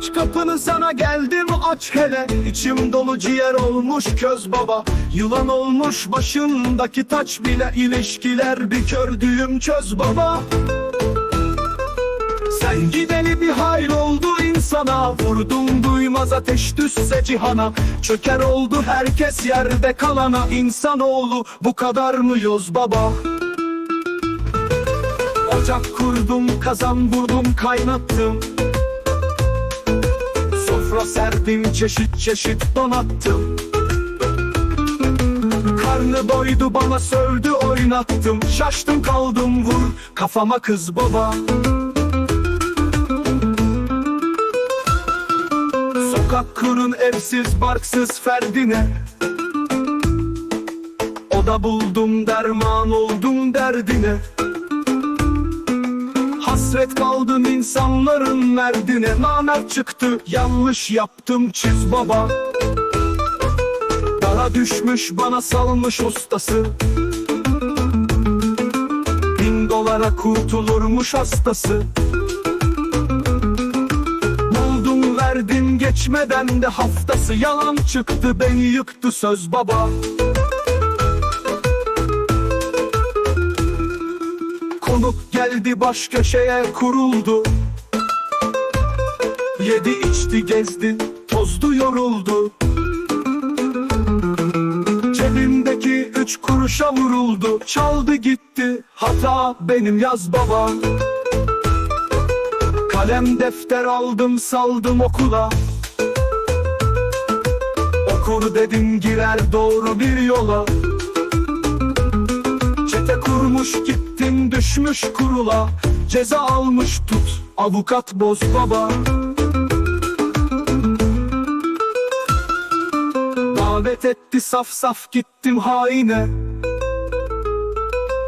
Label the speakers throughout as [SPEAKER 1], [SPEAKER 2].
[SPEAKER 1] Aç kapını sana geldim aç hele. İçim dolu ciğer olmuş köz baba. Yılan olmuş başındaki taç bile. İlişkiler bir kördüğüm çöz baba. Sen gideli bir hayır oldu insana. Vurdum duymaz ateş düşse cihana. Çöker oldu herkes yerde kalana. İnsanoğlu bu kadar mı yoz baba? Ocak kurdum kazan vurdum kaynattım Sofra serdim çeşit çeşit donattım. Karnı doydu bana sövdü oynattım. Şaştım kaldım vur kafama kız baba. Sokak kurun evsiz barksız ferdine. O da buldum derman oldum derdine Hasret kaldım insanların merdine Namert çıktı yanlış yaptım çiz baba. Dara düşmüş bana salmış ustası. Bin dolara kurtulurmuş hastası. Buldum verdim geçmeden de haftası. Yalan çıktı beni yıktı söz baba Geldi baş köşeye kuruldu. Yedi içti gezdi tozdu yoruldu. Cebimdeki üç kuruşa vuruldu. Çaldı gitti hata benim yaz baba. Kalem defter aldım saldım okula. Okur dedim girer doğru bir yola. Çete kurmuş gittim düşmüş kurula Ceza almış tut avukat boz baba. Davet etti saf saf gittim haine.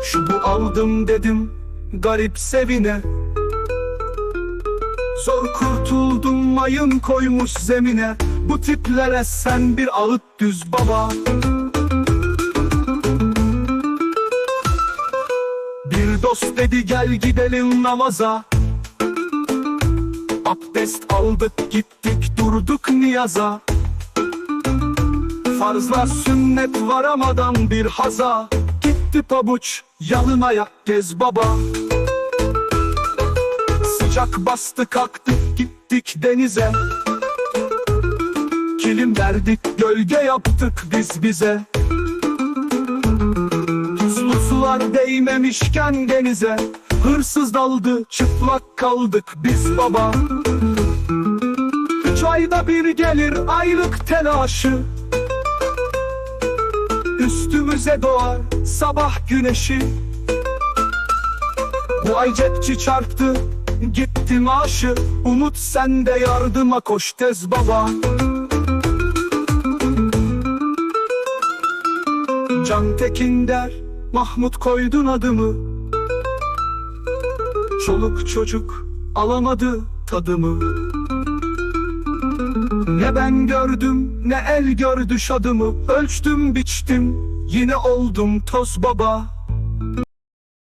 [SPEAKER 1] Şu bu aldım dedim garip sevine. Zor kurtuldum mayın koymuş zemine. Bu tiplere sen bir ağıt düz baba Bir dost dedi gel gidelim namaza. Abdest aldık gittik durduk niyaza. Farzlar sünnet varamadan bir haza. Gitti pabuç yalın ayak gez baba. Sıcak bastı kalktık gittik denize. Kilim verdik gölge yaptık biz bize sular değmemişken denize Hırsız daldı çıplak kaldık biz baba. Üç ayda bir gelir aylık telaşı. Üstümüze doğar sabah güneşi. Bu ay cepçi çarptı gitti maaşı. Umut sende yardıma koş tez baba. Can Tekin der Mahmut koydun adımı. Çoluk çocuk alamadı tadımı. Ne ben gördüm ne el gördü şadımı. Ölçtüm biçtim yine oldum toz baba